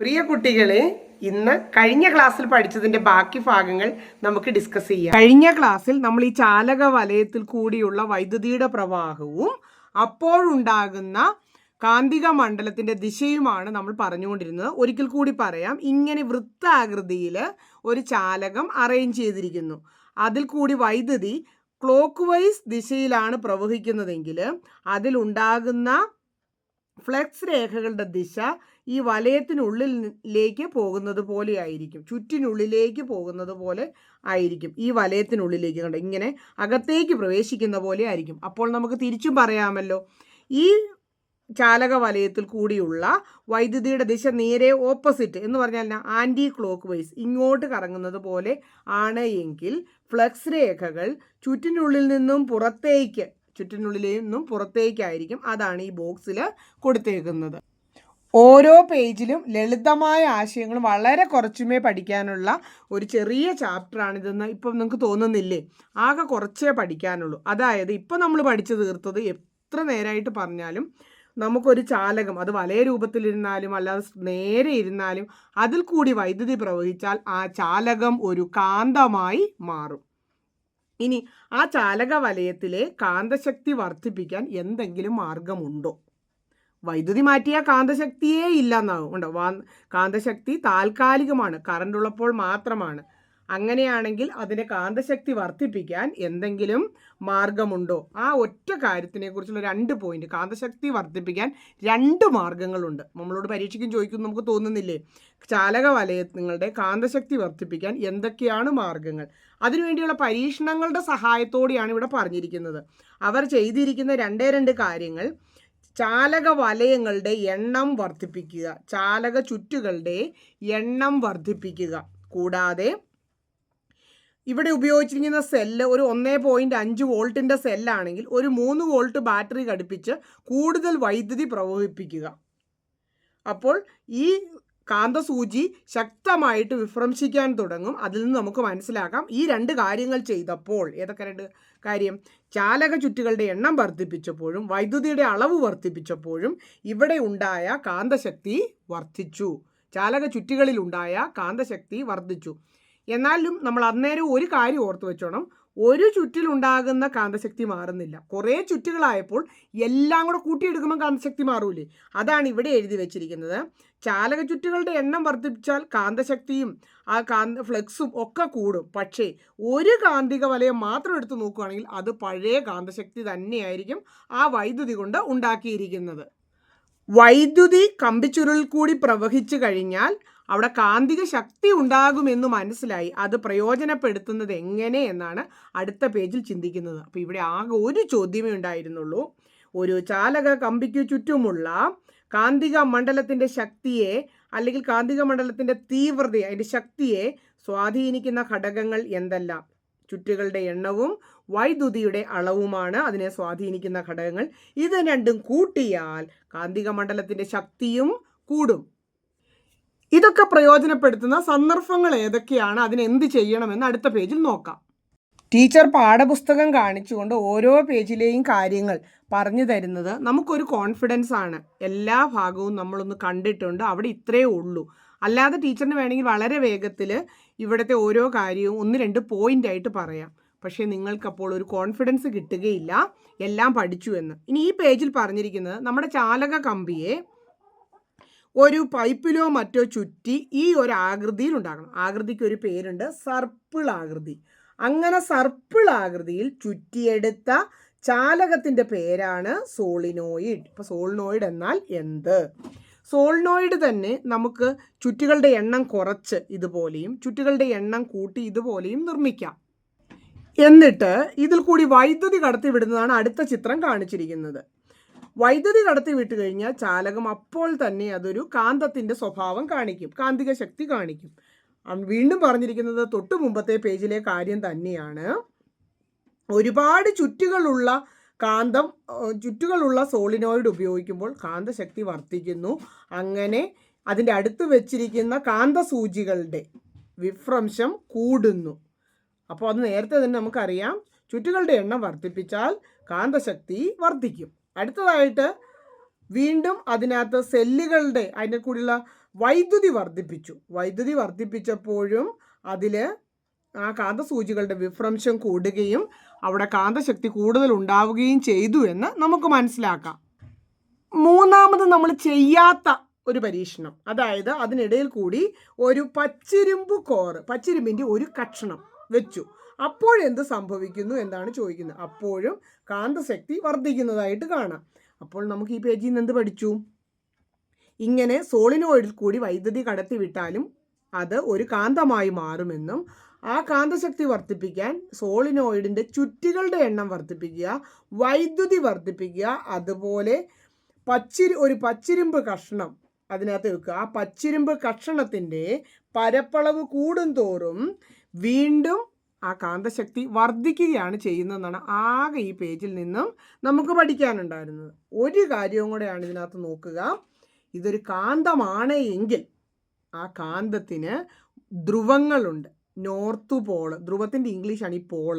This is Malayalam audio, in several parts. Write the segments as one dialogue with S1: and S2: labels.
S1: പ്രിയ കുട്ടികളെ ഇന്ന് കഴിഞ്ഞ ക്ലാസ്സിൽ പഠിച്ചതിന്റെ ബാക്കി ഭാഗങ്ങൾ നമുക്ക് ഡിസ്കസ് ചെയ്യാം. കഴിഞ്ഞ ക്ലാസ്സിൽ നമ്മൾ ഈ ചാലക വലയത്തിൽ കൂടിയുള്ള വൈദ്യുതിയുടെ പ്രവാഹവും അപ്പോഴുണ്ടാകുന്ന കാന്തിക മണ്ഡലത്തിന്റെ ദിശയുമാണ് നമ്മൾ പറഞ്ഞുകൊണ്ടിരുന്നത്. ഒരിക്കൽ കൂടി പറയാം ഇങ്ങനെ വൃത്താകൃതിയിൽ ഒരു ചാലകം അറേഞ്ച് ചെയ്തിരിക്കുന്നു. അതിൽ കൂടി വൈദ്യുതി ക്ലോക്ക് വൈസ് ദിശയിലാണ് പ്രവഹിക്കുന്നതെങ്കിൽ അതിലുണ്ടാകുന്ന ഫ്ലെക്സ് രേഖകളുടെ ദിശ ഈ വലയത്തിനുള്ളിലേക്ക് പോകുന്നത് പോലെ ആയിരിക്കും. ചുറ്റിനുള്ളിലേക്ക് പോകുന്നത് പോലെ ആയിരിക്കും ഈ വലയത്തിനുള്ളിലേക്ക് കണ്ട്. ഇങ്ങനെ അകത്തേക്ക് പ്രവേശിക്കുന്ന പോലെ ആയിരിക്കും. അപ്പോൾ നമുക്ക് തിരിച്ചും പറയാമല്ലോ. ഈ ചാലക വലയത്തിൽ കൂടിയുള്ള വൈദ്യുതിയുടെ ദിശ നേരെ ഓപ്പോസിറ്റ് എന്ന് പറഞ്ഞാൽ ആന്റി ക്ലോക്ക് വൈസ് ഇങ്ങോട്ട് കറങ്ങുന്നത് പോലെ ആണ് എങ്കിൽ ഫ്ലക്സ് രേഖകൾ ചുറ്റിനുള്ളിൽ നിന്നും പുറത്തേക്ക് ചുറ്റിനുള്ളിൽ നിന്നും പുറത്തേക്കായിരിക്കും അതാണ് ഈ ബോക്സിൽ കൊടുത്തേക്കുന്നത്. ഓരോ പേജിലും ലളിതമായ ആശയങ്ങൾ വളരെ കുറച്ചുമേ പഠിക്കാനുള്ള ഒരു ചെറിയ ചാപ്റ്ററാണിതെന്ന് ഇപ്പം നിങ്ങൾക്ക് തോന്നുന്നില്ലേ? ആകെ കുറച്ചേ പഠിക്കാനുള്ളൂ. അതായത് ഇപ്പം നമ്മൾ പഠിച്ചു തീർത്തത് എത്ര നേരമായിട്ട് പറഞ്ഞാലും നമുക്കൊരു ചാലകം അത് വലയ രൂപത്തിലിരുന്നാലും അല്ലാതെ നേരെ ഇരുന്നാലും അതിൽ കൂടി വൈദ്യുതി പ്രവഹിച്ചാൽ ആ ചാലകം ഒരു കാന്തമായി മാറും. ഇനി ആ ചാലക വലയത്തിലെ കാന്തശക്തി വർദ്ധിപ്പിക്കാൻ എന്തെങ്കിലും മാർഗമുണ്ടോ? വൈദ്യുതി മാറ്റിയാൽ കാന്തശക്തിയേ ഇല്ല എന്നാകും ഉണ്ടോ കാന്തശക്തി താൽക്കാലികമാണ് കറണ്ട് ഉള്ളപ്പോൾ മാത്രമാണ്. അങ്ങനെയാണെങ്കിൽ അതിന്റെ കാന്തശക്തി വർദ്ധിപ്പിക്കാൻ എന്തെങ്കിലും മാർഗമുണ്ടോ? ആ ഒറ്റ കാര്യത്തിനെ കുറിച്ചുള്ള രണ്ട് പോയിന്റ് കാന്തശക്തി വർദ്ധിപ്പിക്കാൻ രണ്ട് മാർഗങ്ങളുണ്ട്. നമ്മളോട് പരീക്ഷയ്ക്കും ചോദിക്കും നമുക്ക് തോന്നുന്നില്ലേ? ചാലക വലയങ്ങളുടെ കാന്തശക്തി വർദ്ധിപ്പിക്കാൻ എന്തൊക്കെയാണ് മാർഗങ്ങൾ? അതിനുവേണ്ടിയുള്ള പരീക്ഷണങ്ങളുടെ സഹായത്തോടെയാണ് ഇവിടെ പറഞ്ഞിരിക്കുന്നത്. അവർ ചെയ്തിരിക്കുന്ന രണ്ടേ രണ്ട് കാര്യങ്ങൾ ചാലക വലയങ്ങളുടെ എണ്ണം വർദ്ധിപ്പിക്കുക. ചാലക ചുറ്റുകളുടെ എണ്ണം വർദ്ധിപ്പിക്കുക. കൂടാതെ ഇവിടെ ഉപയോഗിച്ചിരിക്കുന്ന സെല്ല് ഒരു ഒന്നേ പോയിന്റ് അഞ്ച് വോൾട്ടിന്റെ സെല്ലാണെങ്കിൽ ഒരു മൂന്ന് വോൾട്ട് ബാറ്ററി ഘടിപ്പിച്ച് കൂടുതൽ വൈദ്യുതി പ്രവഹിപ്പിക്കുക. അപ്പോൾ ഈ കാന്തസൂചി ശക്തമായിട്ട് വിഭ്രംശിക്കാൻ തുടങ്ങും. അതിൽ നിന്ന് നമുക്ക് മനസ്സിലാക്കാം. ഈ രണ്ട് കാര്യങ്ങൾ ചെയ്തപ്പോൾ ഏതൊക്കെ രണ്ട് കാര്യം? ചാലക ചുറ്റുകളുടെ എണ്ണം വർദ്ധിപ്പിച്ചപ്പോഴും വൈദ്യുതിയുടെ അളവ് വർദ്ധിപ്പിച്ചപ്പോഴും ഇവിടെ ഉണ്ടായ കാന്തശക്തി വർദ്ധിച്ചു. ചാലക ചുറ്റുകളിൽ ഉണ്ടായ കാന്തശക്തി വർദ്ധിച്ചു. എന്നാലും നമ്മൾ അന്നേരം ഒരു കാര്യം ഓർത്തു വെച്ചോണം. ഒരു ചുറ്റിലുണ്ടാകുന്ന കാന്തശക്തി മാറുന്നില്ല. കുറേ ചുറ്റുകളായപ്പോൾ എല്ലാം കൂടെ കൂട്ടിയെടുക്കുമ്പോൾ കാന്തശക്തി മാറൂലേ? അതാണ് ഇവിടെ എഴുതി വെച്ചിരിക്കുന്നത്. ചാലക ചുറ്റുകളുടെ എണ്ണം വർദ്ധിപ്പിച്ചാൽ കാന്തശക്തിയും ആ കാന്ത ഫ്ലെക്സും ഒക്കെ കൂടും. പക്ഷേ ഒരു കാന്തിക വലയം മാത്രം എടുത്ത് നോക്കുകയാണെങ്കിൽ അത് പഴയ കാന്തശക്തി തന്നെയായിരിക്കും ആ വൈദ്യുതി കൊണ്ട് ഉണ്ടാക്കിയിരിക്കുന്നത്. വൈദ്യുതി കമ്പിച്ചുരുൾ കൂടി പ്രവഹിച്ചു കഴിഞ്ഞാൽ അവിടെ കാന്തിക ശക്തി ഉണ്ടാകുമെന്ന് മനസ്സിലായി. അത് പ്രയോജനപ്പെടുത്തുന്നത് എങ്ങനെ എന്നാണ് അടുത്ത പേജിൽ ചിന്തിക്കുന്നത്. അപ്പോൾ ഇവിടെ ആകെ ഒരു ചോദ്യമേ ഉണ്ടായിരുന്നുള്ളൂ. ഒരു ചാലക കമ്പിക്ക് ചുറ്റുമുള്ള കാന്തിക മണ്ഡലത്തിന്റെ ശക്തിയെ അല്ലെങ്കിൽ കാന്തിക മണ്ഡലത്തിന്റെ തീവ്രതയെ അതിന്റെ ശക്തിയെ സ്വാധീനിക്കുന്ന ഘടകങ്ങൾ എന്തെല്ലാം? ചുറ്റുകളുടെ എണ്ണവും വൈദ്യുതിയുടെ അളവുമാണ് അതിനെ സ്വാധീനിക്കുന്ന ഘടകങ്ങൾ. ഇത് രണ്ടും കൂട്ടിയാൽ കാന്തിക മണ്ഡലത്തിന്റെ ശക്തിയും കൂടും. ഇതൊക്കെ പ്രയോജനപ്പെടുത്തുന്ന സന്ദർഭങ്ങൾ ഏതൊക്കെയാണ്? അതിന് എന്ത് ചെയ്യണമെന്ന് അടുത്ത പേജിൽ നോക്കാം. ടീച്ചർ പാഠപുസ്തകം കാണിച്ചുകൊണ്ട് ഓരോ പേജിലെയും കാര്യങ്ങൾ പറഞ്ഞു തരുന്നത് നമുക്കൊരു കോൺഫിഡൻസ് ആണ്. എല്ലാ ഭാഗവും നമ്മളൊന്ന് കണ്ടിട്ടുണ്ട്. അവിടെ ഇത്രയേ ഉള്ളൂ. അല്ലാതെ ടീച്ചറിന് വേണമെങ്കിൽ വളരെ വേഗത്തിൽ ഇവിടുത്തെ ഓരോ കാര്യവും ഒന്ന് രണ്ട് പോയിന്റ് ആയിട്ട് പറയാം. പക്ഷേ നിങ്ങൾക്കപ്പോൾ ഒരു കോൺഫിഡൻസ് കിട്ടുകയില്ല. എല്ലാം പഠിച്ചു എന്ന്. ഇനി ഈ പേജിൽ പറഞ്ഞിരിക്കുന്നത് നമ്മുടെ ചാലക കമ്പിയെ ഒരു പൈപ്പിലോ മറ്റോ ചുറ്റി ഈ ഒരു ആകൃതിയിൽ ഉണ്ടാക്കണം ആകൃതിക്ക് ഒരു പേരുണ്ട്. സർപ്പിൾ ആകൃതി. അങ്ങനെ സർപ്പിൾ ആകൃതിയിൽ ചുറ്റിയെടുത്ത ചാലകത്തിന്റെ പേരാണ് സോളിനോയിഡ്. ഇപ്പോൾ സോളിനോയിഡ് എന്നാൽ എന്ത്? സോളിനോയിഡ് തന്നെ നമുക്ക് ചുറ്റുകളുടെ എണ്ണം കുറച്ച് ഇതുപോലെയും ചുറ്റുകളുടെ എണ്ണം കൂട്ടി ഇതുപോലെയും നിർമ്മിക്കാം. എന്നിട്ട് ഇതിൽ കൂടി വൈദ്യുതി കടത്തി വിടുന്നതാണ് അടുത്ത ചിത്രം കാണിച്ചിരിക്കുന്നത്. വൈദ്യുതി കടത്തി വിട്ട് കഴിഞ്ഞാൽ ചാലകം അപ്പോൾ തന്നെ അതൊരു കാന്തത്തിന്റെ സ്വഭാവം കാണിക്കും കാന്തിക ശക്തി കാണിക്കും. വീണ്ടും പറഞ്ഞിരിക്കുന്നത് തൊട്ടു മുമ്പത്തെ പേജിലെ കാര്യം തന്നെയാണ്. ഒരുപാട് ചുറ്റുകളുള്ള കാന്തം ചുറ്റുകളുള്ള സോളിനോയിഡ് ഉപയോഗിക്കുമ്പോൾ കാന്തശക്തി വർദ്ധിക്കുന്നു. അങ്ങനെ അതിന്റെ അടുത്ത് വെച്ചിരിക്കുന്ന കാന്തസൂചികളുടെ വിഭ്രംശം കൂടുന്നു. അപ്പോൾ അത് നേരത്തെ തന്നെ നമുക്കറിയാം. ചുറ്റുകളുടെ എണ്ണം വർദ്ധിപ്പിച്ചാൽ കാന്തശക്തി വർദ്ധിക്കും. അടുത്തതായിട്ട് വീണ്ടും അതിനകത്ത് സെല്ലുകളുടെ അതിന്റെ കൂടെയുള്ള വൈദ്യുതി വർദ്ധിപ്പിച്ചു. വൈദ്യുതി വർദ്ധിപ്പിച്ചപ്പോഴും അതിൽ ആ കാന്തസൂചികളുടെ വിഭ്രംശം കൂടുകയും അവിടെ കാന്തശക്തി കൂടുതൽ ഉണ്ടാവുകയും ചെയ്തു എന്ന് നമുക്ക് മനസ്സിലാക്കാം. മൂന്നാമത് നമ്മൾ ചെയ്യാത്ത ഒരു പരീക്ഷണം. അതായത് അതിനിടയിൽ കൂടി ഒരു പച്ചിരുമ്പ് കോറ് പച്ചിരുമ്പിന്റെ ഒരു കഷ്ണം വെച്ചു. അപ്പോഴെന്ത് സംഭവിക്കുന്നു എന്നാണ് ചോദിക്കുന്നത്. അപ്പോഴും കാന്തശക്തി വർദ്ധിക്കുന്നതായിട്ട് കാണാം. അപ്പോൾ നമുക്ക് ഈ പേജിൽ നിന്ന് എന്ത് പഠിച്ചു? ഇങ്ങനെ സോളിനോയിഡിൽ കൂടി വൈദ്യുതി കടത്തിവിട്ടാലും അത് ഒരു കാന്തമായി മാറുമെന്നും ആ കാന്തശക്തി വർദ്ധിപ്പിക്കാൻ സോളിനോയിഡിന്റെ ചുറ്റികളുടെ എണ്ണം വർദ്ധിപ്പിക്കുക വൈദ്യുതി വർദ്ധിപ്പിക്കുക അതുപോലെ പച്ചിരി ഒരു പച്ചിരുമ്പ് കഷ്ണം അതിനകത്ത് വെക്കുക. ആ പച്ചിരുമ്പ് കഷണത്തിന്റെ പരപ്പളവ് കൂടും തോറും വീണ്ടും ആ കാന്തശക്തി വർദ്ധിക്കുകയാണ് ചെയ്യുന്നതെന്നാണ് ആകെ ഈ പേജിൽ നിന്നും നമുക്ക് പഠിക്കാനുണ്ടായിരുന്നത്. ഒരു കാര്യവും കൂടെയാണ് ഇതിനകത്ത് നോക്കുക. ഇതൊരു കാന്തമാണ് എങ്കിൽ ആ കാന്തത്തിന് ധ്രുവങ്ങളുണ്ട്. North Paul. ധ്രുവത്തിന്റെ ഇംഗ്ലീഷാണ് ഈ പോൾ.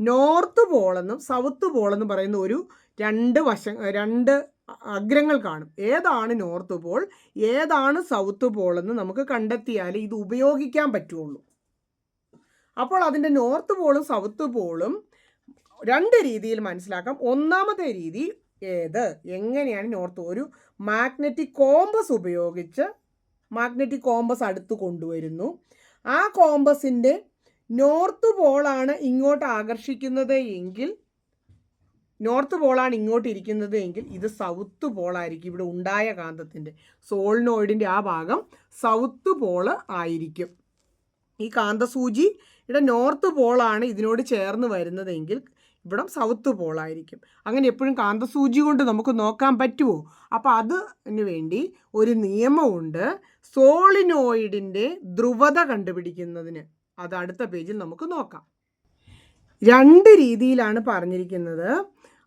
S1: നോർത്ത് പോളെന്നും സൗത്ത് പോളെന്നും പറയുന്ന ഒരു രണ്ട് വശ രണ്ട് അഗ്രങ്ങൾ കാണും. ഏതാണ് നോർത്ത് പോൾ? ഏതാണ് സൗത്ത് പോൾ എന്ന് നമുക്ക് കണ്ടെത്തിയാലേ ഇത് ഉപയോഗിക്കാൻ പറ്റുള്ളൂ. അപ്പോൾ അതിന്റെ നോർത്ത് പോളും സൗത്ത് പോളും രണ്ട് രീതിയിൽ മനസ്സിലാക്കാം. ഒന്നാമത്തെ രീതി ഏത്? എങ്ങനെയാണ് നോർത്ത്? ഒരു മാഗ്നറ്റിക് കോമ്പസ് ഉപയോഗിച്ച് മാഗ്നറ്റിക് കോമ്പസ് അടുത്ത് കൊണ്ടുവരുന്നു. ആ കോമ്പസിന്റെ നോർത്ത് പോളാണ് ഇങ്ങോട്ട് ആകർഷിക്കുന്നത് എങ്കിൽ നോർത്ത് പോളാണ് ഇങ്ങോട്ട് ഇരിക്കുന്നത് എങ്കിൽ ഇത് സൗത്ത് പോളായിരിക്കും. ഇവിടെ ഉണ്ടായ കാന്തത്തിന്റെ സോളിനോയിഡിന്റെ ആ ഭാഗം സൗത്ത് പോൾ ആയിരിക്കും. ഈ കാന്തസൂചിയുടെ നോർത്ത് പോളാണ് ഇതിനോട് ചേർന്ന് വരുന്നതെങ്കിൽ ഇവിടെ സൗത്ത് പോളായിരിക്കും. അങ്ങനെ എപ്പോഴും കാന്തസൂചി കൊണ്ട് നമുക്ക് നോക്കാൻ പറ്റുമോ അപ്പോൾ അതിന് വേണ്ടി ഒരു നിയമമുണ്ട്. സോളിനോയിഡിന്റെ ധ്രുവത കണ്ടുപിടിക്കുന്നതിന്. അത് അടുത്ത പേജിൽ നമുക്ക് നോക്കാം. രണ്ട് രീതിയിലാണ് പറഞ്ഞിരിക്കുന്നത്.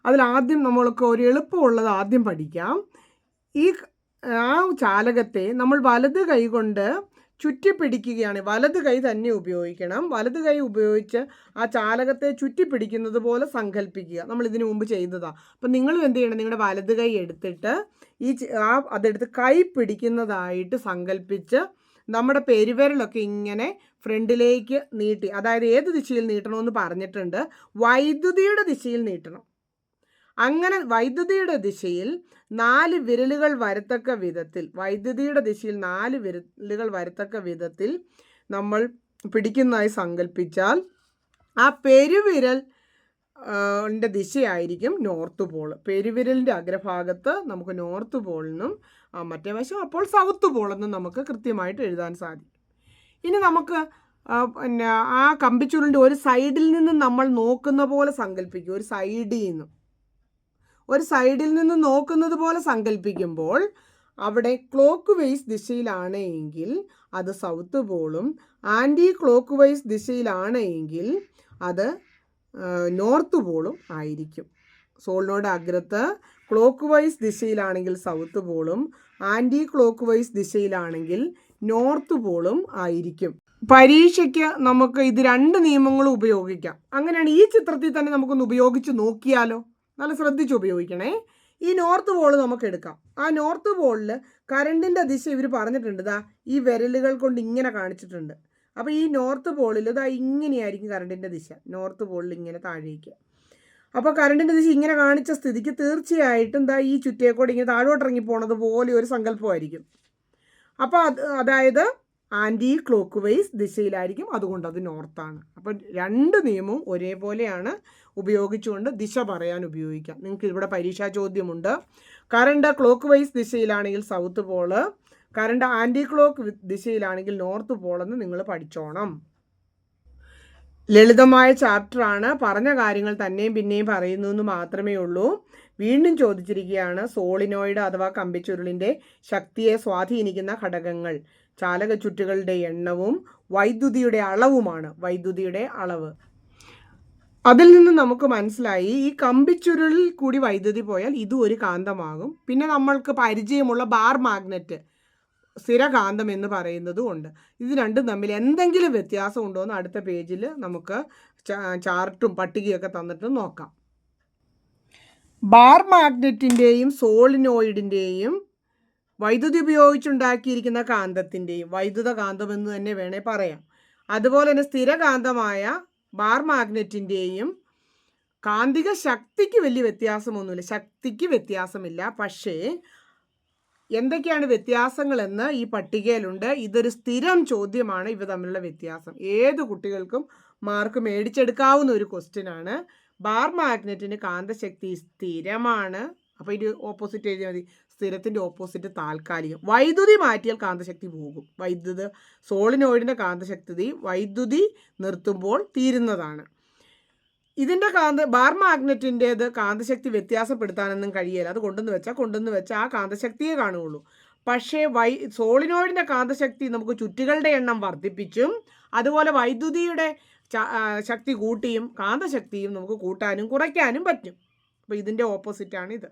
S1: അതിൽ ആദ്യം നമ്മൾക്ക് ഒരു എളുപ്പമുള്ളത് ആദ്യം പഠിക്കാം. ഈ ആ ചാലകത്തെ നമ്മൾ വലത് കൈ കൊണ്ട് ചുറ്റിപ്പിടിക്കുകയാണ്. വലത് കൈ തന്നെ ഉപയോഗിക്കണം. വലത് കൈ ഉപയോഗിച്ച് ആ ചാലകത്തെ ചുറ്റിപ്പിടിക്കുന്നത് പോലെ സങ്കല്പിക്കുക നമ്മൾ ഇതിനു മുമ്പ് ചെയ്തതാണ് അപ്പം നിങ്ങളും എന്ത് ചെയ്യണം? നിങ്ങളുടെ വലത് കൈ എടുത്തിട്ട് ഈ ആ അതെടുത്ത് കൈ പിടിക്കുന്നതായിട്ട് സങ്കല്പിച്ച് നമ്മുടെ പെരുവിരലൊക്കെ ഇങ്ങനെ ഫ്രണ്ടിലേക്ക് നീട്ടി അതായത് ഏത് ദിശയിൽ നീട്ടണമെന്ന് പറഞ്ഞിട്ടുണ്ട്? വൈദ്യുതിയുടെ ദിശയിൽ നീട്ടണം. അങ്ങനെ വൈദ്യുതിയുടെ ദിശയിൽ നാല് വിരലുകൾ വരത്തക്ക വിധത്തിൽ വൈദ്യുതിയുടെ ദിശയിൽ നാല് വിരലുകൾ വരത്തക്ക വിധത്തിൽ നമ്മൾ പിടിക്കുന്നതായി സങ്കല്പിച്ചാൽ ആ പെരുവിരൽ ന്റെ ദിശയായിരിക്കും നോർത്ത് പോൾ പെരുവിരലിന്റെ അഗ്രഭാഗത്ത് നമുക്ക് നോർത്ത് പോളിനും മറ്റേ വശം അപ്പോൾ സൗത്ത് പോളെന്നും നമുക്ക് കൃത്യമായിട്ട് എഴുതാൻ സാധിക്കും. ഇനി നമുക്ക് പിന്നെ ആ കമ്പിച്ചുരുളിന്റെ ഒരു സൈഡിൽ നിന്ന് നമ്മൾ നോക്കുന്ന പോലെ സങ്കല്പിക്കും ഒരു സൈഡിൽ നിന്ന്. ഒരു സൈഡിൽ നിന്ന് നോക്കുന്നത് പോലെ സങ്കല്പിക്കുമ്പോൾ അവിടെ ക്ലോക്ക് വൈസ് ദിശയിലാണ് എങ്കിൽ അത് സൗത്ത് പോളും ആന്റി ക്ലോക്ക് വൈസ് ദിശയിലാണ് എങ്കിൽ അത് നോർത്ത് പോളും ആയിരിക്കും. സോളിനോട് അഗ്രത്ത് ക്ലോക്ക് വൈസ് ദിശയിലാണെങ്കിൽ സൗത്ത് പോളും ആന്റി ക്ലോക്ക് വൈസ് ദിശയിലാണെങ്കിൽ നോർത്ത് പോളും ആയിരിക്കും. പരീക്ഷയ്ക്ക് നമുക്ക് ഇത് രണ്ട് നിയമങ്ങളും ഉപയോഗിക്കാം. അങ്ങനെയാണ് ഈ ചിത്രത്തിൽ തന്നെ നമുക്കൊന്ന് ഉപയോഗിച്ച് നോക്കിയാലോ? നല്ല ശ്രദ്ധിച്ച് ഉപയോഗിക്കണേ ഈ നോർത്ത് പോൾ നമുക്ക് എടുക്കാം ആ നോർത്ത് പോളിൽ കറണ്ടിന്റെ ദിശ ഇവർ പറഞ്ഞിട്ടുണ്ട്. ഇതാ ഈ വിരലുകൾ കൊണ്ട് ഇങ്ങനെ കാണിച്ചിട്ടുണ്ട്. അപ്പോൾ ഈ നോർത്ത് പോളിൽ ഇതാ ഇങ്ങനെയായിരിക്കും കറണ്ടിന്റെ ദിശ. നോർത്ത് പോളിൽ ഇങ്ങനെ താഴേക്ക്. അപ്പോൾ കറണ്ടിന്റെ ദിശ ഇങ്ങനെ കാണിച്ച സ്ഥിതിക്ക് തീർച്ചയായിട്ടും ദാ ഈ ചുറ്റേക്കൂടെ ഇങ്ങനെ താഴോട്ടിറങ്ങി പോണത് പോലെ ഒരു സങ്കല്പമായിരിക്കും. അപ്പോൾ അത് അതായത് ആന്റി ക്ലോക്ക് വൈസ് ദിശയിലായിരിക്കും അതുകൊണ്ട് അത് നോർത്താണ്. അപ്പം രണ്ട് നിയമവും ഒരേപോലെയാണ് ഉപയോഗിച്ചുകൊണ്ട് ദിശ പറയാൻ ഉപയോഗിക്കാം. നിങ്ങൾക്ക് ഇവിടെ പരീക്ഷാ ചോദ്യമുണ്ട്. Current clock vice ദിശയിലാണെങ്കിൽ south pole current anti clock ദിശയിലാണെങ്കിൽ north പോളെന്ന് നിങ്ങൾ പഠിച്ചോണം. ലളിതമായ ചാപ്റ്ററാണ് പറഞ്ഞ കാര്യങ്ങൾ തന്നെയും പിന്നെയും പറയുന്നു എന്ന് മാത്രമേ ഉള്ളൂ. വീണ്ടും ചോദിച്ചിരിക്കുകയാണ് സോളിനോയിഡ് അഥവാ കമ്പിച്ചുരുളിന്റെ ശക്തിയെ സ്വാധീനിക്കുന്ന ഘടകങ്ങൾ. ചാലക ചുറ്റുകളുടെ എണ്ണവും വൈദ്യുതിയുടെ അളവുമാണ് വൈദ്യുതിയുടെ അളവ്. അതിൽ നിന്ന് നമുക്ക് മനസ്സിലായി ഈ കമ്പിച്ചുരുളിൽ കൂടി വൈദ്യുതി പോയാൽ ഇതും ഒരു കാന്തമാകും. പിന്നെ നമ്മൾക്ക് പരിചയമുള്ള ബാർ മാഗ്നറ്റ് സ്ഥിരകാന്തം എന്ന് പറയുന്നതും ഉണ്ട്. ഇത് രണ്ടും തമ്മിൽ എന്തെങ്കിലും വ്യത്യാസം ഉണ്ടോ എന്ന് അടുത്ത പേജിൽ നമുക്ക് ചാർട്ടും പട്ടികയൊക്കെ തന്നിട്ട് നോക്കാം. ബാർ മാഗ്നറ്റിന്റെയും സോളിനോയിഡിന്റെയും വൈദ്യുതി ഉപയോഗിച്ചുണ്ടാക്കിയിരിക്കുന്ന കാന്തത്തിന്റെയും വൈദ്യുത കാന്തം എന്ന് തന്നെ വേണേൽ പറയാം. അതുപോലെ തന്നെ സ്ഥിരകാന്തമായ ബാർ മാഗ്നറ്റിന്റെയും കാന്തിക ശക്തിക്ക് വലിയ വ്യത്യാസമൊന്നുമില്ല. ശക്തിക്ക് വ്യത്യാസമില്ല. പക്ഷേ എന്തൊക്കെയാണ് വ്യത്യാസങ്ങളെന്ന് ഈ പട്ടികയിലുണ്ട്. ഇതൊരു സ്ഥിരം ചോദ്യമാണ്. ഇവ തമ്മിലുള്ള വ്യത്യാസം. ഏത് കുട്ടികൾക്കും മാർക്ക് മേടിച്ചെടുക്കാവുന്ന ഒരു ക്വസ്റ്റ്യൻ ആണ്. ബാർ മാഗ്നറ്റിന് കാന്തശക്തി സ്ഥിരമാണ്. അപ്പോൾ ഇത് ഓപ്പോസിറ്റ് എഴുതിയാൽ മതി. സ്ഥിരത്തിന്റെ ഓപ്പോസിറ്റ് താൽക്കാലികം. വൈദ്യുതി മാറ്റിയാൽ കാന്തശക്തി പോകും. വൈദ്യുത സോളിനോയിഡിന്റെ കാന്തശക്തി വൈദ്യുതി നിർത്തുമ്പോൾ തീരുന്നതാണ്. ഇതിന്റെ കാന്ത ബാർ മാഗ്നറ്റിന്റേത് കാന്തശക്തി വ്യത്യാസപ്പെടുത്താനൊന്നും കഴിയില്ല. അത് കൊണ്ടുവന്ന് വെച്ചാൽ കൊണ്ടുവന്ന് വെച്ചാൽ ആ കാന്തശക്തിയെ കാണുകയുള്ളൂ. പക്ഷേ വൈ സോളിനോയിഡിന്റെ കാന്തശക്തി നമുക്ക് ചുറ്റുകളുടെ എണ്ണം വർദ്ധിപ്പിച്ചും അതുപോലെ വൈദ്യുതിയുടെ ശക്തി കൂട്ടിയും കാന്തശക്തിയും നമുക്ക് കൂട്ടാനും കുറയ്ക്കാനും പറ്റും. അപ്പോൾ ഇതിന്റെ ഓപ്പോസിറ്റാണ് ഇത്.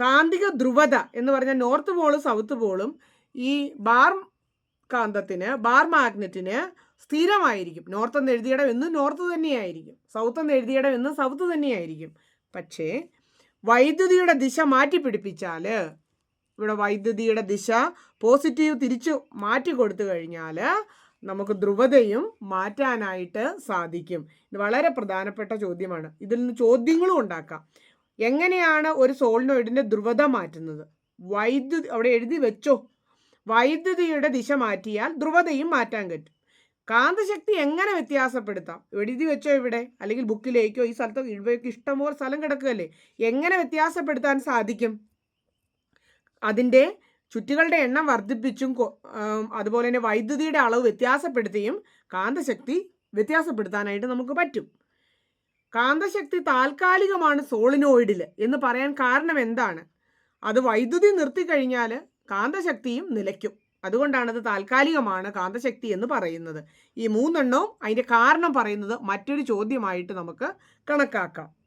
S1: കാന്തിക ധ്രുവത എന്ന് പറഞ്ഞാൽ നോർത്ത് പോളും സൗത്ത് പോളും ഈ ബാർ കാന്തത്തിന് ബാർ മാഗ്നറ്റിന് സ്ഥിരമായിരിക്കും. നോർത്ത് എന്ന് എഴുതിയിടം എന്ന് നോർത്ത് തന്നെയായിരിക്കും. സൗത്ത് എന്ന് എഴുതിയിടം എന്ന് സൗത്ത് തന്നെയായിരിക്കും. പക്ഷേ വൈദ്യുതിയുടെ ദിശ മാറ്റി പിടിപ്പിച്ചാൽ ഇവിടെ വൈദ്യുതിയുടെ ദിശ പോസിറ്റീവ് തിരിച്ചു മാറ്റി കൊടുത്തു കഴിഞ്ഞാൽ നമുക്ക് ധ്രുവതയും മാറ്റാനായിട്ട് സാധിക്കും. ഇത് വളരെ പ്രധാനപ്പെട്ട ചോദ്യമാണ്. ഇതിൽ നിന്ന് ചോദ്യങ്ങളും ഉണ്ടാക്കാം. എങ്ങനെയാണ് ഒരു സോളിനോയിഡിന്റെ ധ്രുവത മാറ്റുന്നത്? വൈദ്യുതി അവിടെ എഴുതി വെച്ചോ. വൈദ്യുതിയുടെ ദിശ മാറ്റിയാൽ ധ്രുവതയും മാറ്റാൻ പറ്റും. കാന്തശക്തി എങ്ങനെ വ്യത്യാസപ്പെടുത്താം? എഴുതി വെച്ചോ ഇവിടെ. അല്ലെങ്കിൽ ബുക്കിലേക്കോ ഈ സ്ഥലത്തോ ഇവയ്ക്ക് ഇഷ്ടംപോലെ സ്ഥലം കിടക്കുകയല്ലേ? എങ്ങനെ വ്യത്യാസപ്പെടുത്താൻ സാധിക്കും? അതിന്റെ ചുറ്റുകളുടെ എണ്ണം വർദ്ധിപ്പിച്ചും അതുപോലെ തന്നെ വൈദ്യുതിയുടെ അളവ് വ്യത്യാസപ്പെടുത്തിയും കാന്തശക്തി വ്യത്യാസപ്പെടുത്താനായിട്ട് നമുക്ക് പറ്റും. കാന്തശക്തി താൽക്കാലികമാണ് സോളിനോയിഡിൽ എന്ന് പറയാൻ കാരണം എന്താണ്? അത് വൈദ്യുതി നിർത്തിക്കഴിഞ്ഞാൽ കാന്തശക്തിയും നിലയ്ക്കും. അതുകൊണ്ടാണ് അത് താൽക്കാലികമാണ് കാന്തശക്തി എന്ന് പറയുന്നത്. ഈ മൂന്നെണ്ണവും അതിന്റെ കാരണം പറയുന്നത് മറ്റൊരു ചോദ്യമായിട്ട് നമുക്ക് കണക്കാക്കാം.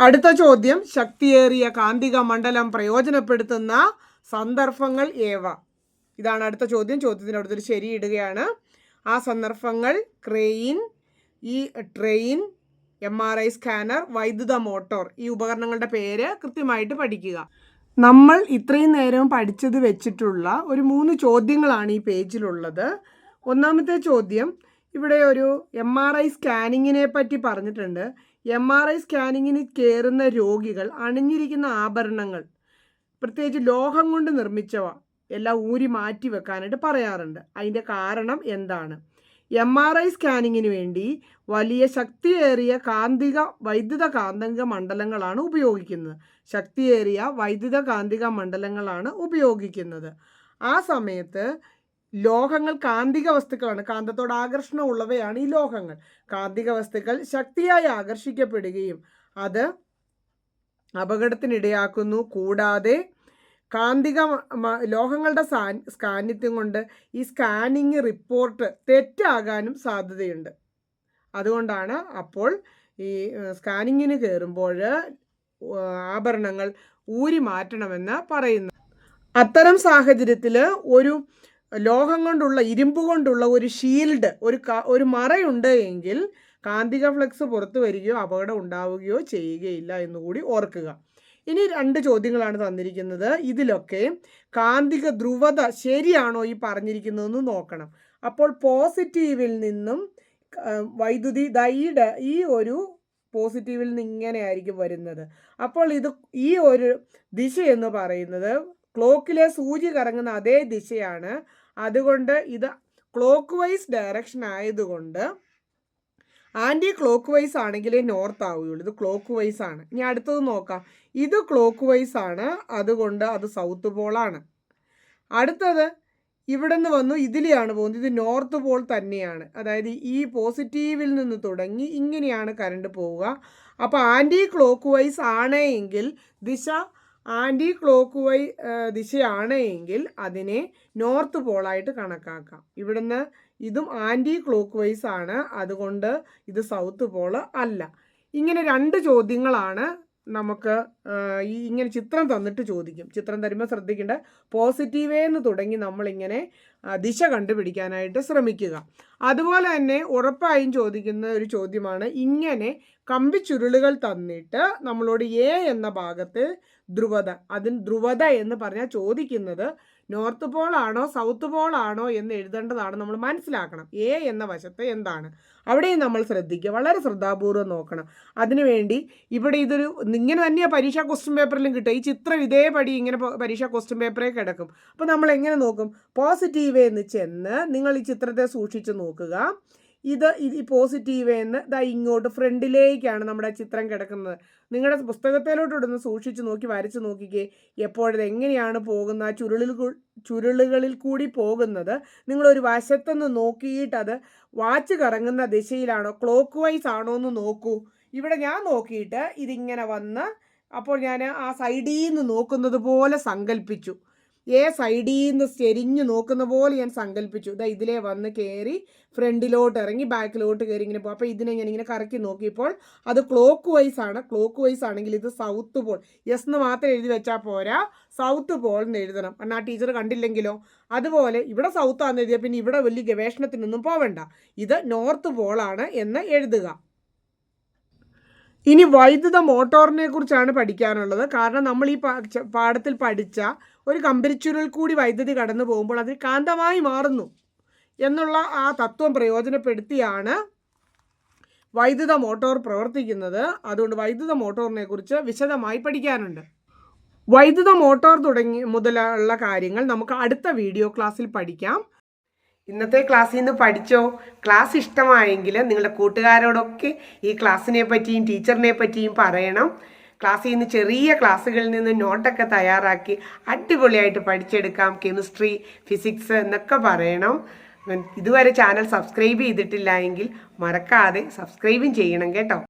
S1: അടുത്ത ചോദ്യം. ശക്തിയേറിയ കാന്തിക മണ്ഡലം പ്രയോജനപ്പെടുത്തുന്ന സന്ദർഭങ്ങൾ ഏവ? ഇതാണ് അടുത്ത ചോദ്യം. ചോദ്യത്തിന് അടുത്തൊരു ശരി ഇടുകയാണ്. ആ സന്ദർഭങ്ങൾ ക്രെയിൻ ഈ train M R I scanner വൈദ്യുത മോട്ടോർ ഈ ഉപകരണങ്ങളുടെ പേര് കൃത്യമായിട്ട് പഠിക്കുക. നമ്മൾ ഇത്രയും നേരം പഠിച്ചത് വെച്ചിട്ടുള്ള ഒരു മൂന്ന് ചോദ്യങ്ങളാണ് ഈ പേജിലുള്ളത്. ഒന്നാമത്തെ ചോദ്യം. ഇവിടെ ഒരു എം ആർ ഐ സ്കാനിങ്ങിനെ പറ്റി പറഞ്ഞിട്ടുണ്ട്. എം ആർ ഐ സ്കാനിങ്ങിന് കയറുന്ന രോഗികൾ അണിഞ്ഞിരിക്കുന്ന ആഭരണങ്ങൾ പ്രത്യേകിച്ച് ലോഹം കൊണ്ട് നിർമ്മിച്ചവ എല്ലാം ഊരി മാറ്റി വെക്കാനായിട്ട് പറയാറുണ്ട്. അതിന്റെ കാരണം എന്താണ്? എം ആർ ഐ സ്കാനിങ്ങിന് വേണ്ടി വലിയ ശക്തിയേറിയ കാന്തിക വൈദ്യുത കാന്തിക മണ്ഡലങ്ങളാണ് ഉപയോഗിക്കുന്നത്. ശക്തിയേറിയ വൈദ്യുത കാന്തിക മണ്ഡലങ്ങളാണ് ഉപയോഗിക്കുന്നത്. ആ സമയത്ത് ലോഹങ്ങൾ കാന്തിക വസ്തുക്കളാണ് കാന്തത്തോട് ആകർഷണം ഉള്ളവയാണ് ഈ ലോഹങ്ങൾ. കാന്തിക വസ്തുക്കൾ ശക്തിയായി ആകർഷിക്കപ്പെടുകയും അത് അപകടത്തിനിടയാക്കുന്നു. കൂടാതെ കാന്തിക ലോഹങ്ങളുടെ സാ സ്കാനിത്യം കൊണ്ട് ഈ സ്കാനിങ് റിപ്പോർട്ട് തെറ്റാകാനും സാധ്യതയുണ്ട്. അതുകൊണ്ടാണ് അപ്പോൾ ഈ സ്കാനിങ്ങിന് കയറുമ്പോൾ ആഭരണങ്ങൾ ഊരി മാറ്റണമെന്ന് പറയുന്നു അത്തരം സാഹചര്യത്തിൽ ഒരു ലോഹം കൊണ്ടുള്ള ഇരുമ്പ് കൊണ്ടുള്ള ഒരു ഷീൽഡ് ഒരു ഒരു മറയുണ്ട് എങ്കിൽ കാന്തിക ഫ്ലക്സ് പുറത്തു വരികയോ അപകടം ഉണ്ടാവുകയോ ചെയ്യുകയില്ല എന്നുകൂടി ഓർക്കുക. ഇനി രണ്ട് ചോദ്യങ്ങളാണ് തന്നിരിക്കുന്നത്. ഇതിലൊക്കെ കാന്തിക ധ്രുവത ശരിയാണോ ഈ പറഞ്ഞിരിക്കുന്നതെന്ന് നോക്കണം. അപ്പോൾ പോസിറ്റീവിൽ നിന്നും വൈദ്യുതി ദൈഡ ഈ ഒരു പോസിറ്റീവിൽ നിന്ന് ഇങ്ങനെ ആയിരിക്കും വരുന്നത്. അപ്പോൾ ഇത് ഈ ഒരു ദിശ എന്ന് പറയുന്നത് ക്ലോക്കിലെ സൂചി കറങ്ങുന്ന അതേ ദിശയാണ്. അതുകൊണ്ട് ഇത് ക്ലോക്ക് വൈസ് ഡയറക്ഷൻ ആയതുകൊണ്ട് ആന്റി ക്ലോക്ക് വൈസ് ആണെങ്കിലേ നോർത്ത് ആവുകയുള്ളൂ. ഇത് ക്ലോക്ക് വൈസ് ആണ്. ഇനി അടുത്തത് നോക്കാം. ഇത് ക്ലോക്ക് വൈസ് ആണ്. അതുകൊണ്ട് അത് സൗത്ത് പോളാണ് അടുത്തത് ഇവിടെ നിന്ന് വന്നു ഇതിലെയാണ് പോകുന്നത്. ഇത് നോർത്ത് പോൾ തന്നെയാണ്. അതായത് ഈ പോസിറ്റീവിൽ നിന്ന് തുടങ്ങി ഇങ്ങനെയാണ് കറണ്ട് പോവുക. അപ്പോൾ ആന്റി ക്ലോക്ക് വൈസ് ആണ് എങ്കിൽ ദിശ ആന്റി ക്ലോക്ക് വൈ ദിശയാണ് എങ്കിൽ അതിനെ നോർത്ത് പോളായിട്ട് കണക്കാക്കാം. ഇവിടുന്ന് ഇതും ആന്റി ക്ലോക്ക് വൈസ് ആണ്. അതുകൊണ്ട് ഇത് സൗത്ത് പോൾ അല്ല. ഇങ്ങനെ രണ്ട് ചോദ്യങ്ങളാണ് നമുക്ക് ഈ ഇങ്ങനെ ചിത്രം തന്നിട്ട് ചോദിക്കും. ചിത്രം തരുമ്പോൾ ശ്രദ്ധിക്കേണ്ട. പോസിറ്റീവേന്ന് തുടങ്ങി നമ്മളിങ്ങനെ ദിശ കണ്ടുപിടിക്കാനായിട്ട് ശ്രമിക്കുക. അതുപോലെ തന്നെ ഉറപ്പായും ചോദിക്കുന്ന ഒരു ചോദ്യമാണ് ഇങ്ങനെ കമ്പിച്ചുരുളുകൾ തന്നിട്ട് നമ്മളോട് എ എന്ന ഭാഗത്ത് ധ്രുവത അതിന് ധ്രുവത എന്ന് പറഞ്ഞാൽ ചോദിക്കുന്നത് നോർത്ത് പോൾ ആണോ സൗത്ത് പോൾ ആണോ എന്ന് എഴുതേണ്ടതാണ് നമ്മൾ മനസ്സിലാക്കണം. എ എന്ന വശത്ത് എന്താണ്? അവിടെയും നമ്മൾ ശ്രദ്ധിക്കുക വളരെ ശ്രദ്ധാപൂർവം നോക്കണം. അതിനുവേണ്ടി ഇവിടെ ഇതൊരു ഇങ്ങനെ തന്നെയാണ് പരീക്ഷാ ക്വസ്റ്റ്യൻ പേപ്പറിലും കിട്ടുക. ഈ ചിത്രം ഇതേപടി ഇങ്ങനെ പരീക്ഷാ ക്വസ്റ്റ്യൻ പേപ്പറേ കിടക്കും. അപ്പോൾ നമ്മൾ എങ്ങനെ നോക്കും? പോസിറ്റീവ് എന്ന് ചെന്ന് നിങ്ങൾ ഈ ചിത്രത്തെ സൂക്ഷിച്ച് നോക്കുക. ഇത് ഈ പോസിറ്റീവ് എന്ന് ദാ ഇങ്ങോട്ട് ഫ്രണ്ടിലേക്കാണ് നമ്മുടെ ചിത്രം കിടക്കുന്നത്. നിങ്ങളുടെ പുസ്തകത്തിലോട്ട് ഇടുന്ന് സൂക്ഷിച്ച് നോക്കി വരച്ച് നോക്കിക്കേ എപ്പോഴത് എങ്ങനെയാണ് പോകുന്ന ആ ചുരുളിൽ ചുരുളുകളിൽ കൂടി പോകുന്നത് നിങ്ങളൊരു വശത്തുനിന്ന് നോക്കിയിട്ട് അത് വാച്ച് കറങ്ങുന്ന ദിശയിലാണോ ക്ലോക്ക് വൈസ് ആണോ എന്ന് നോക്കൂ. ഇവിടെ ഞാൻ നോക്കിയിട്ട് ഇതിങ്ങനെ വന്ന് അപ്പോൾ ഞാൻ ആ സൈഡിൽ നിന്ന് നോക്കുന്നത് പോലെ സങ്കല്പിച്ചു ഏ സൈഡിൽ നിന്ന് ചെരിഞ്ഞു നോക്കുന്ന പോലെ ഞാൻ സങ്കല്പിച്ചു ഇതാ ഇതിലേ വന്ന് കയറി ഫ്രണ്ടിലോട്ട് ഇറങ്ങി ബാക്കിലോട്ട് കയറി ഇങ്ങനെ പോകും അപ്പോൾ ഇതിനെ ഞാൻ ഇങ്ങനെ കറക്കി നോക്കിയപ്പോൾ അത് ക്ലോക്ക് വൈസ് ആണ്. ക്ലോക്ക് വൈസ് ആണെങ്കിൽ ഇത് സൗത്ത് പോൾ. എസ് എന്ന് മാത്രം എഴുതി വെച്ചാൽ പോരാ. സൗത്ത് പോൾ എന്ന് എഴുതണം. കാരണം ആ ടീച്ചർ കണ്ടില്ലെങ്കിലോ? അതുപോലെ ഇവിടെ സൗത്ത് ആണെന്ന് എഴുതിയാൽ പിന്നെ ഇവിടെ വലിയ ഗവേഷണത്തിനൊന്നും പോവണ്ട. ഇത് നോർത്ത് പോളാണ് എന്ന് എഴുതുക. ഇനി വൈദ്യുത മോട്ടോറിനെ കുറിച്ചാണ് പഠിക്കാനുള്ളത്. കാരണം നമ്മൾ ഈ പാഠത്തിൽ പഠിച്ച ഒരു കമ്പരിച്ചുരുൾ കൂടി വൈദ്യുതി കടന്നു പോകുമ്പോൾ അത് കാന്തമായി മാറുന്നു എന്നുള്ള ആ തത്വം പ്രയോജനപ്പെടുത്തിയാണ് വൈദ്യുത മോട്ടോർ പ്രവർത്തിക്കുന്നത്. അതുകൊണ്ട് വൈദ്യുത മോട്ടോറിനെ കുറിച്ച് വിശദമായി പഠിക്കാനുണ്ട്. വൈദ്യുത മോട്ടോർ തുടങ്ങി മുതലുള്ള കാര്യങ്ങൾ നമുക്ക് അടുത്ത വീഡിയോ ക്ലാസ്സിൽ പഠിക്കാം. ഇന്നത്തെ ക്ലാസ്സിൽ നിന്ന് പഠിച്ചോ? ക്ലാസ് ഇഷ്ടമായെങ്കിൽ നിങ്ങളുടെ കൂട്ടുകാരോടൊക്കെ ഈ ക്ലാസ്സിനെ പറ്റിയും ടീച്ചറിനെ പറ്റിയും പറയണം. ക്ലാസ്സിൽ നിന്ന് ചെറിയ ക്ലാസ്സുകളിൽ നിന്ന് നോട്ടൊക്കെ തയ്യാറാക്കി അടിപൊളിയായിട്ട് പഠിച്ചെടുക്കാം. കെമിസ്ട്രി ഫിസിക്സ് എന്നൊക്കെ പറയണം. ഇതുവരെ ചാനൽ സബ്സ്ക്രൈബ് ചെയ്തിട്ടില്ല എങ്കിൽ മറക്കാതെ സബ്സ്ക്രൈബും ചെയ്യണം കേട്ടോ.